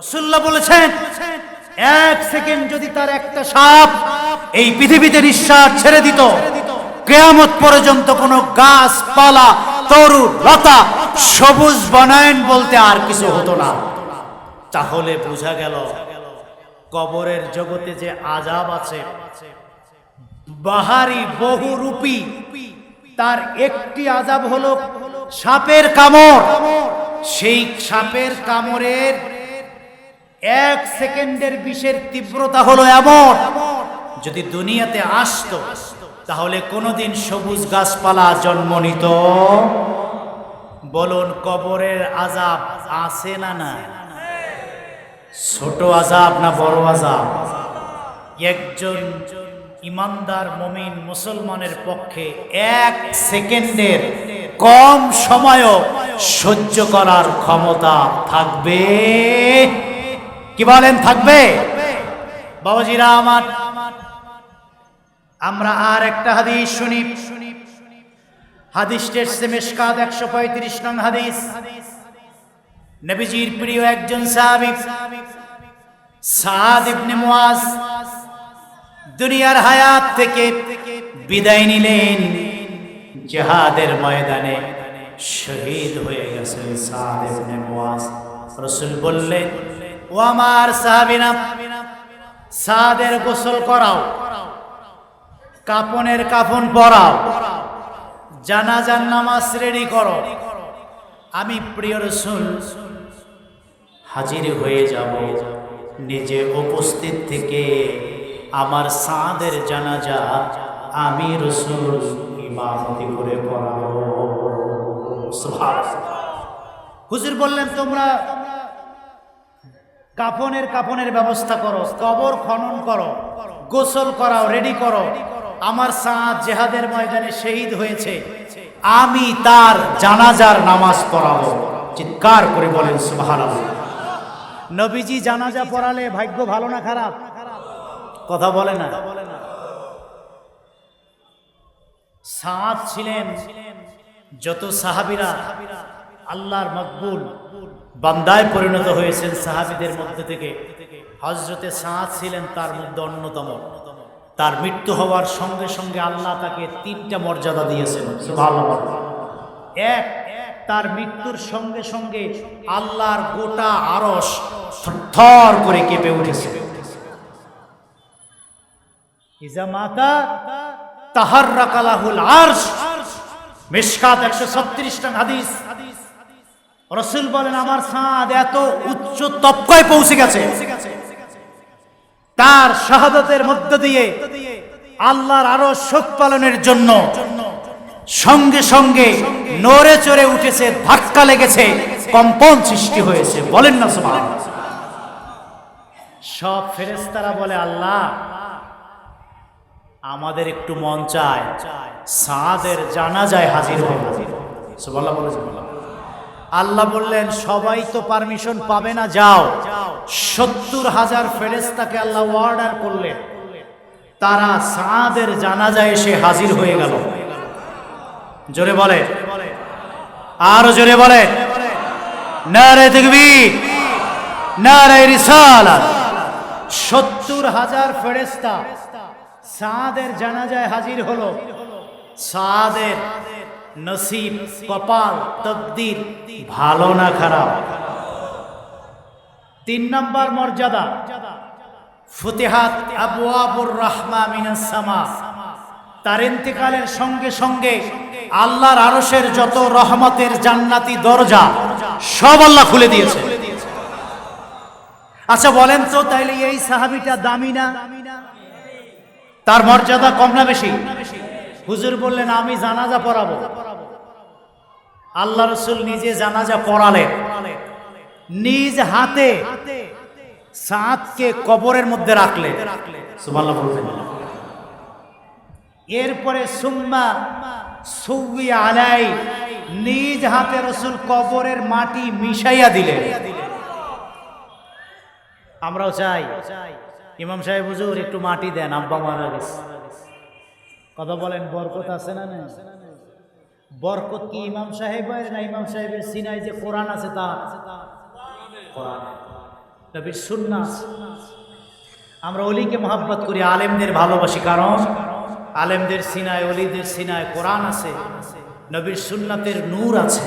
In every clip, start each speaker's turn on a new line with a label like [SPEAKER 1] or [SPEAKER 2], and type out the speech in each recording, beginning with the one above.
[SPEAKER 1] রসুল্লাহ বলেছেন, এক সেকেন্ড যদি তার একটা সাপ এই পৃথিবীতে নিঃশ্বাস ছেড়ে দিত, কেয়ামত পর্যন্ত কোনো গাছপালা, তরু, লতা, সবুজ বনায়ন বলতে আর কিছু হতো না। তাহলে বোঝা গেল, কবরের জগতে যে আজাব আছে, বাহারি বহুরূপী তার একটি আজাব হলো সাপের কামড়। সেই সাপের কামড়ের এক সেকেন্ডের বিষের তীব্রতা হলো এমন। যদি দুনিয়াতে আসতো, তাহলে কোনোদিন সবুজ গাছপালা জন্ম নিত। বলুন, কবরের আজাব আছে না না? ছোট আজাব না বড় আজাব একজন ইমানদার মমিন মুসলমানের পক্ষে এক সেকেন্ডের কম সময়ও সহ্য করার ক্ষমতা থাকবে। কি বলেন, থাকবে? বাবাজিরা আমার, আমরা আর একটা হাদিস শুনি। হাদিসটা এসছে মেশকাত একশো পঁয়ত্রিশ নং হাদিস। নবীজির প্রিয় একজন সাহাবী, সাদ ইবনে মুয়াজ, দুনিয়ার হায়াত থেকে বিদায় নিলেন। জিহাদের ময়দানে শহীদ হয়ে গেছে সাদ ইবনে মুয়াজ। রাসূল বললেন ও আমার সাহাবীরা, সাদের গোসল করাও, কাপনের কাফন পরাও, জানাজার নামাজ রেডি করো আমি প্রিয় রসুল, হাজির হয়ে যাব নিজে উপস্থিত থেকে আমার সাদের জানাজা আমি রসুল ইমামতি করে পড়াবো। হুজুর বললেন, তোমরা কাফনের কাফনের ব্যবস্থা করো, কবর খনন করো, গোসল করাও রেডি করো। আমার সাঁত জেহাদের ময়দানে শহীদ হয়েছে। আমি তার জানাজার নামাজ পড়াবো। চিৎকার করে বলেন নবীজি জানাজা পড়ালে ভাগ্য ভালো না খারাপ? কথা বলে না। সাঁত ছিলেন যত সাহাবিরা আল্লাহর মকবুল বান্দায় পরিণত হয়েছেন সাহাবিদের মধ্যে থেকে। হজরতে সাঁত ছিলেন তার মধ্যে অন্যতম। তার মৃত্যু হওয়ার সঙ্গে সঙ্গে আল্লাহ তাকে তিনটা মর্যাদা দিয়েছেন। এক, তার মৃত্যুর সঙ্গে সঙ্গে আল্লাহর গোটা আরস থর করে কেঁপে উঠেছে। তাহার রাকালাহুল আরশ। মিশকাত একশো ছত্রিশ টাকা হাদিস। রসুল বলেন, আমার সাদ এত উচ্চ তপকায় পৌঁছে গেছে। তার শাহাদতের মধ্য দিয়ে আল্লাহর আরও শোক পালনের জন্য সঙ্গে সঙ্গে নড়ে চড়ে উঠেছে, ধাক্কা লেগেছে, কম্পন সৃষ্টি হয়েছে। বলেন না সুবহান সব ফেরেস্তারা বলে, আল্লাহ, আমাদের একটু মন চায়, সাদের জানা যায় হাজির হয়ে সুবহানাল্লাহ বলে সুবহানাল্লাহ। আল্লাহ বললেন, সবাই তো পারমিশন পাবে না, যাও। সত্তর হাজার ফেরেস্তাকে আল্লাহ অর্ডার করলেন। তারা সাদের জানাজায় এসে হাজির হয়ে গেল। জোরে বলে। আরও জোরে বলে। নারে দেখবি নারে রিসালাত। সত্তর হাজার ফেরেস্তা সাদের জানাজায় হাজির হলো। সাদের নসিব, কপাল, তকদির, ভালো না খারাপ। তিন নম্বর মর্যাদা, ফুতেহাত আবু আবুর রহমা মিনাস সামা। তার ইন্তেকালের সঙ্গে সঙ্গে আল্লাহর আরশের যত রহমতের জান্নাতি দরজা, সব আল্লাহ খুলে দিয়েছে। আচ্ছা বলেন তো, তাইলে এই সাহাবিটা দামি না? তার মর্যাদা কম না বেশি? হুজুর বললেন, আমি জানাজা পড়াবো। আল্লাহ রসুল নিজে জানাজা পড়ালেন। নিজ হাতে সাতকে কবরের মধ্যে রাখলে এরপরে সুম্মা আলাই নিজ হাতে রসুল কবরের মাটি মিশাইয়া দিলেন। আমরাও চাই। ইমাম সাহেব, হুজুর, একটু মাটি দেন, আব্বা মারা গেছে। কথা বলেন, বরকত আছে না না বরকত কি ইমাম সাহেবের না ইমাম সাহেবের সিনাই যে কোরআন আছে তা আমরা অলিকে মহাব্বত করি, আলেমদের ভালোবাসি, কারণ আলেমদের সিনায়, অলিদের সিনায় কোরআন আছে, নবীর সুন্নাতের নূর আছে,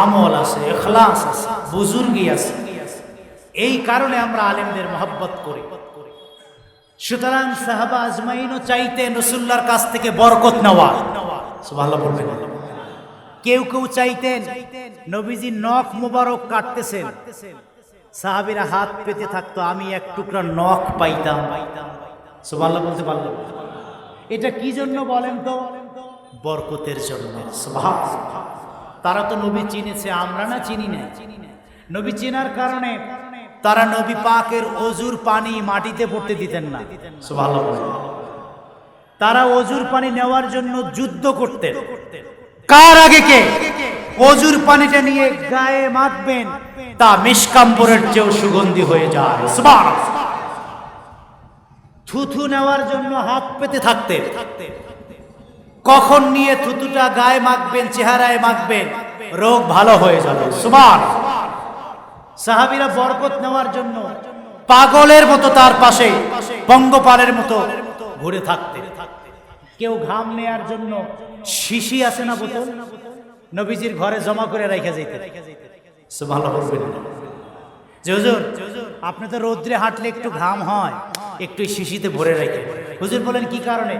[SPEAKER 1] আমল আছে, এখলাস আছে, বুজুর্গি আছে। এই কারণে আমরা আলেমদের মহব্বত করি। সুতরাং সাহাবা আজমাইনও চাইতে রসুল্লার কাছ থেকে বরকত নেওয়া কেউ কেউ চাইতেন নবীজি নখ মোবারক কাটতেছেন। সাহাবিরা হাত পেতে থাকতো, আমি এক টুকরা নখ পাইতাম। সুবহানাল্লাহ বলতে পারলাম। এটা কি জন্য বলেন তো? বরকতের জন্য। তারা তো নবী চিনেছে, আমরা না চিনি না। নবী চেনার কারণে তারা নবী পাকের অজুর পানি মাটিতে পড়তে দিতেন না। সুবহানাল্লাহ। তারা অজুর পানি নেওয়ার জন্য যুদ্ধ করতেন। কার আগে কে? অজুর পানিটা নিয়ে গায়ে মাখবেন তা মিসকাম্বরের চেয়েও সুগন্ধি হয়ে যায়। থুথু নেওয়ার জন্য হাত পেতে থাকতেন। কখন নিয়ে থুতুটা গায়ে মাখবেন চেহারায় মাখবেন রোগ ভালো হয়ে যাবে। সুমান সাহাবিরা বরকত নেওয়ার জন্য পাগলের মতো তার পাশে পঙ্গপালের মতো ঘুরে থাকতে। কেউ ঘাম নেয়ার জন্য শিশি আছে না বোতল? নবীজির ঘরে জমা করে রেখে যেতে। আপনি তো রৌদ্রে হাঁটলে একটু ঘাম হয়, একটু শিশিতে ভরে রেখে। হুজুর বলেন, কি কারণে?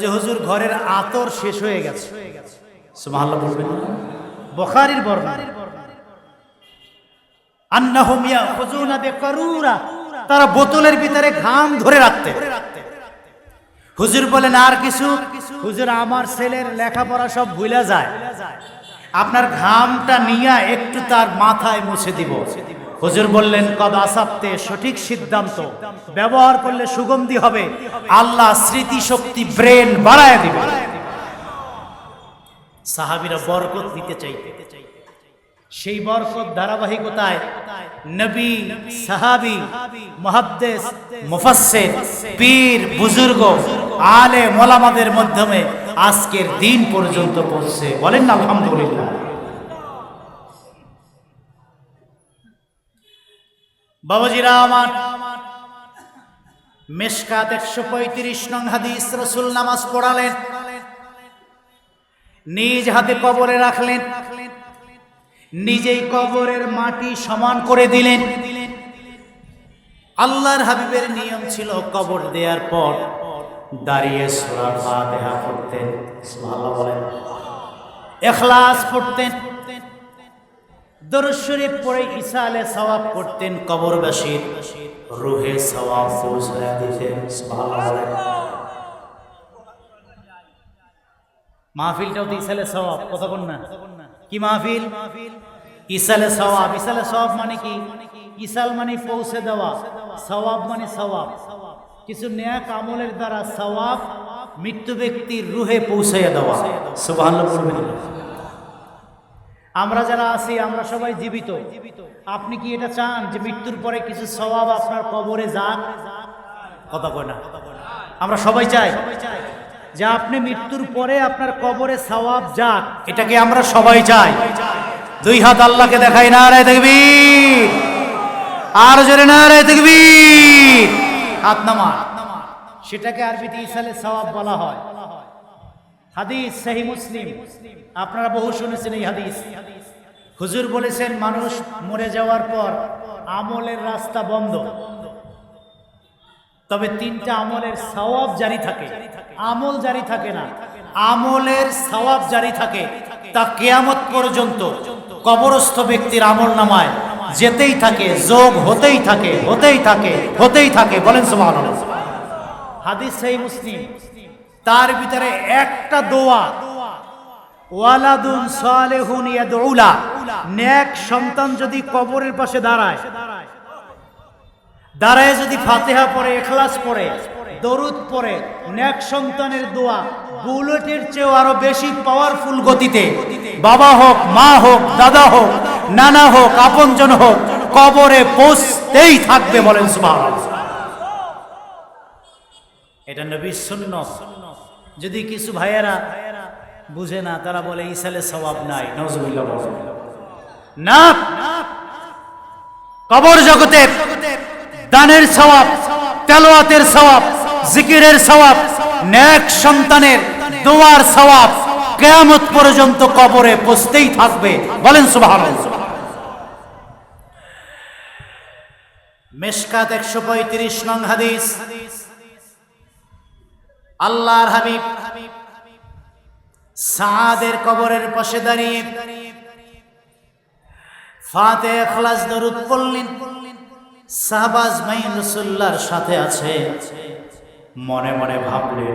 [SPEAKER 1] যে হুজুর, ঘরের আতর শেষ হয়ে গেছে। সুবহানাল্লাহ বলবেন বখারির বর্ণনা। আন্নাহুম ইয়াখুযুনা বিকারুরা। তারা বোতলের ভিতরে ঘাম ধরে রাখতে। হুজুর বলেন, আর কিছু? হুজুর, আমার ছেলের লেখাপড়া সব ভুলে যায়। আপনার ঘামটা নিয়ে একটু তার মাথায় মুছে দিব। হুজুর বললেন, কদ আসাপ্তে সঠিক সিদ্ধান্ত। ব্যবহার করলে সুগন্ধি হবে। আল্লাহ স্মৃতি শক্তি ব্রেন বাড়ায় দিবে। সাহাবিরা বরকত দিতে চাইতে সেই বরকত ধারাবাহিকতায় নবী, সাহাবি, মহাদ্দেস, মুফাসসির, পীর, বুজুর্গ, আলে মোলামাদের মাধ্যমে আজকের দিন পর্যন্ত পৌঁছে বলেন না, আলহামদুলিল্লাহ। বাবাজিরা আমার মেশকাত একশো পঁয়ত্রিশ নং হাদিস রসুল নামাজ পড়ালেন, নিজ হাতে কবরে রাখলেন নিজেই কবরের মাটি সমান করে দিলেন। আল্লাহর হাবিবের নিয়ম ছিল কবর দেওয়ার পর দাঁড়িয়ে সূরা ফাতিহা পড়তেন। ইখলাস পড়তেন। দরুদ শরীফ পড়ে করতেন রুহে সওয়াব পৌঁছায় দিতেন। মাহফিলটাও তো ইসালে সওয়াব, কথা না। কি মাহফিল? ইসালে সওয়াব। ইসালে সওয়াব মানে কি? ইসাল মানে পৌঁছে দেওয়া, সওয়াব মানে সওয়াব। কিছু নেক আমলের দ্বারা সওয়াব মৃত্যু ব্যক্তির রুহে পৌঁছাইয়া দেওয়া। সুবহানাল্লাহ বলবেন। আমরা যারা আছি, আমরা সবাই জীবিত। আপনি কি এটা চান যে মৃত্যুর পরে কিছু সওয়াব আপনার কবরে যাক? কথা কয় না। আমরা সবাই চাই। যে আপনি মৃত্যুর পরে আপনার কবরে সওয়াব যাক। এটাকে আমরা সবাই চাই। দুই হাত আল্লাহকে দেখাই না রে দেখবি আর জোরে না রে দেখবি হাত নামা। সেটাকে আরবিতে ইসালে সওয়াব বলা হয়। হাদিস সহি মুসলিম। আপনারা বহু শুনেছেন এই হাদিস। হুজুর বলেছেন, মানুষ মরে যাওয়ার পর আমলের রাস্তা বন্ধ। তবে তিনটা আমলের সওয়াব জারি থাকে। আমল জারি থাকে না। আমলের সওয়াব জারি থাকে। তা কেয়ামত পর্যন্ত কবরস্থ ব্যক্তির আমল নামায় যেতেই থাকে, যোগ হতেই থাকে হতেই থাকে হতেই থাকে। বলেন সুবহানাল্লাহ। হাদিস সেই মুসলিম। তার ভিতরে একটা দোয়া, ওয়ালাদুন সালেহুন ইয়াদউলা, নেক সন্তান যদি কবরের পাশে দাঁড়ায় দাঁড়ায় যদি ফাতেহা পড়ে এখলাস পড়ে, দরুদ পড়ে, নেক সন্তানের দোয়া, বুলেটের চেয়েও আরও বেশি পাওয়ারফুল গতিতে। বাবা হোক, মা হোক, দাদা হোক, নানা হোক, আপনজন হোক, কবরে পৌঁছতেই থাকবে বলেন এটা নবীর শূন্য যদি কিছু ভাইয়েরা বুঝে না, তারা বলে ইসালে সবাব নাই নজরুল্লাহ না! কবর জগতে দানের সওয়াব, তেলাওয়াতের সওয়াব, জিকিরের সওয়াব, নেক সন্তানের দোয়ার সওয়াব কিয়ামত পর্যন্ত কবরে পৌঁছতেই থাকবে। বলেন সুবহানাল্লাহ। মেশকাত একশো পঁয়ত্রিশ নং হাদিস। আল্লাহর হাবিব সাদের কবরের পাশে দাঁড়িয়ে ফাতে এখলাস দরুদ পড়লেন। সাহবাজ মাইন রসুল্লাহর সাথে আছে। মনে মনে ভাবলে,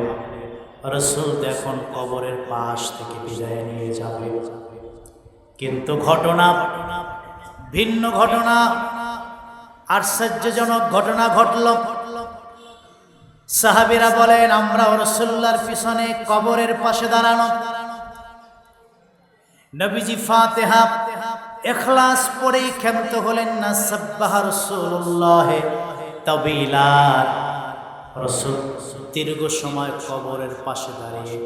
[SPEAKER 1] রসুল এখন কবরের পাশ থেকে বিদায় নিয়ে যাবে। কিন্তু ঘটনা ভিন্ন ঘটনা, আশ্চর্যজনক ঘটনা ঘটল। সাহাবিরা বলেন আমরা রসুল্লার পিছনে কবরের পাশে দাঁড়ানো। নবীজি ফাতেহা এখলাস পড়েই ক্ষান্ত হলেন না সাব্বাহ রসুল্লাহ তবিলা রসুল দীর্ঘ সময় কবরের পাশে দাঁড়িয়ে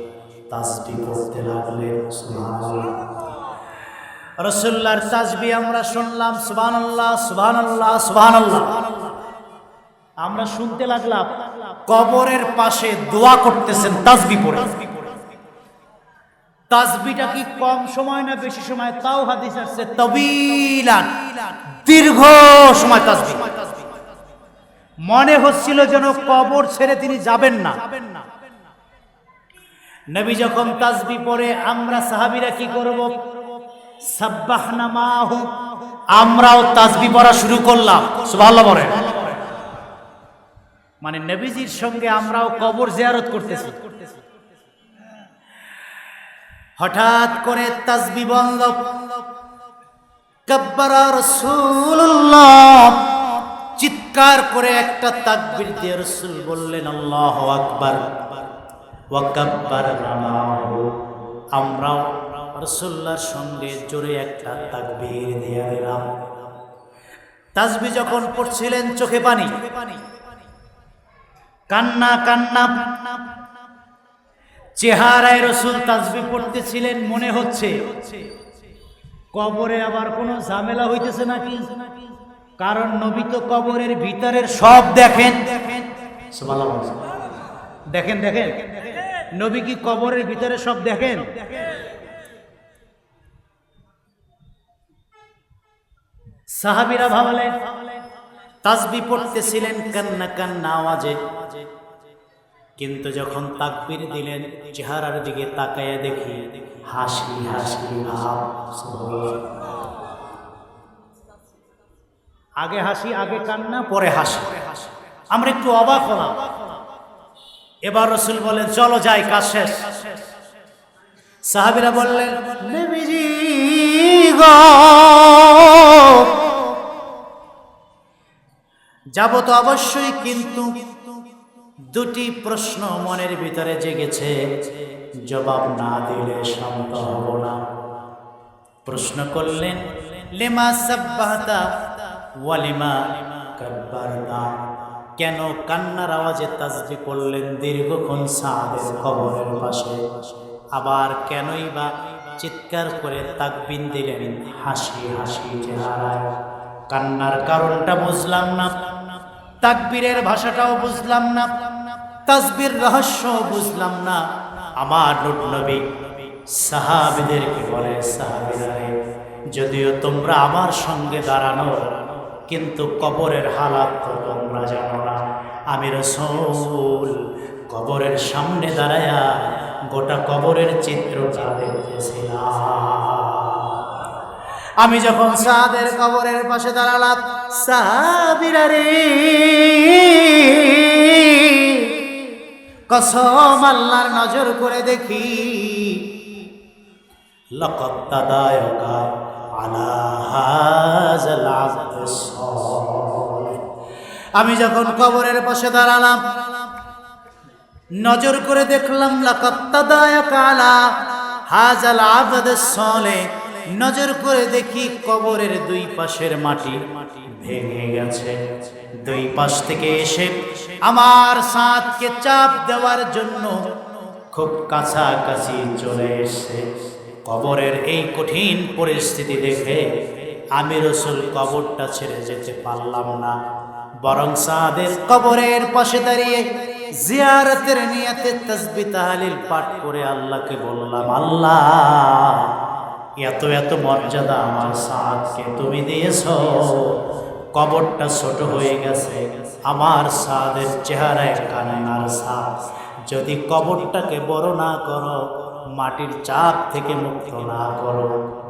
[SPEAKER 1] তাসবি করতে লাগলেন রসুল্লার তাজবি আমরা শুনলাম, সুবহানাল্লাহ সুবহানাল্লাহ সুবহানাল্লাহ। আমরা শুনতে লাগলাম, কবরের পাশে দোয়া করতেছেন তাজবি পড়ে। তাজবিটা কি কম সময় না বেশি সময়? তাও হাদিস আসছে, তবিলান, দীর্ঘ সময় তাজবি মনে হচ্ছিল যেন কবর ছেড়ে তিনি যাবেন না। নবী যখন তাজবি পরে আমরা সাহাবিরা কি করব? সাব্বাহনা মাহু, আমরাও তাজবি পড়া শুরু করলাম। সুবহানাল্লাহ বলে মানে নবীজির সঙ্গে আমরাও কবর জিয়ারত করতেছি। হঠাৎ করে তাজবি বন্ধ। কাব্বারা রাসূলুল্লাহ। চিৎকার করে একটা তাকবির দিয়ে রসুল বললেন, আল্লাহু আকবার। ওয়া কাব্বারনা মাহু আমরাও রাসূলুল্লাহর সঙ্গে জোরে একটা তাকবীর দিয়ে দিলাম। তাজবি যখন পড়ছিলেন, চোখে পানি। কান্না কান্না। চেহারায় রসুল তাজবি পড়তেছিলেন, মনে হচ্ছে। কবরে আবার কোনো ঝামেলা হইতেছে নাকি? কারণ নবী তো কবরের ভিতরের সব দেখেন। দেখেন দেখেন। নবী কি কবরের ভিতরে সব দেখেন? সাহাবিরা ভাবলেন, তাজবি পড়তেছিলেন কান্না কান্না আওয়াজে। কিন্তু যখন তাকবির দিলেন, চেহারার দিকে তাকায়া দেখি হাসি হাসি, ভাব আগে হাসি, আগে কান্না, পরে হাসি। আমরা একটু অবাক হলাম। এবার রসুল বলেন, চলো যাই, কাজ শেষ। সাহাবিরা বললেন, "নবীজি গো, যাব তো অবশ্যই, কিন্তু দুটি প্রশ্ন মনের ভিতরে জেগেছে। জবাব না দিলে শান্ত হব না। প্রশ্ন করলেন, লেমা সাব্বাহতা ওয়ালিমা কাব্বারতা? কেন কান্নার আওয়াজে তাজবি করলেন দীর্ঘক্ষণ সাদের খবরের পাশে। আবার কেনই বা চিৎকার করে তাকবিন দিলেন হাসি হাসি চেহারায়। কান্নার কারণটা বুঝলাম না। তাকবীরের ভাষাটাও বুঝলাম না। তাসবির রহস্য বুঝলাম না। আমার নবী সাহাবিদেরকে বলে সাহাবিদারে যদিও তোমরা আমার সঙ্গে দাঁড়ানো, কিন্তু কবরের হালাত তো তোমরা জানো না। আমি রসুল, কবরের সামনে দাঁড়ায়া গোটা কবরের দেখতেছিলাম আমি যখন সাদের কবরের পাশে দাঁড়ালাম সাবিরা রে কসম আল্লাহর নজর করে দেখি সালিহ। আমি যখন কবরের পাশে দাঁড়ালাম, নজর করে দেখলাম হাজাল সলে নজর করে দেখি কবরের দুই পাশের মাটি ভেঙে গেছে দুই পাশ থেকে এসে আমার সাঁতকে চাপ দেওয়ার জন্য খুব কাছাকাছি চলে এসে কবরের এই কঠিন পরিস্থিতি দেখে আমি রসুল কবরটা ছেড়ে যেতে পারলাম না। বরং সাদের কবরের পাশে দাঁড়িয়ে জিয়ারতের নিয়াতে তসবি তাহালিল পাঠ করে আল্লাহকে বললাম, আল্লাহ, এত এত মর্যাদা আমার সাদকে তুমি দিয়েছ। কবরটা ছোট হয়ে গেছে। আমার সাদের চেহারায় কান্নার সাদ। যদি কবরটাকে বড় না করো, মাটির চাপ থেকে মুক্ত না করো।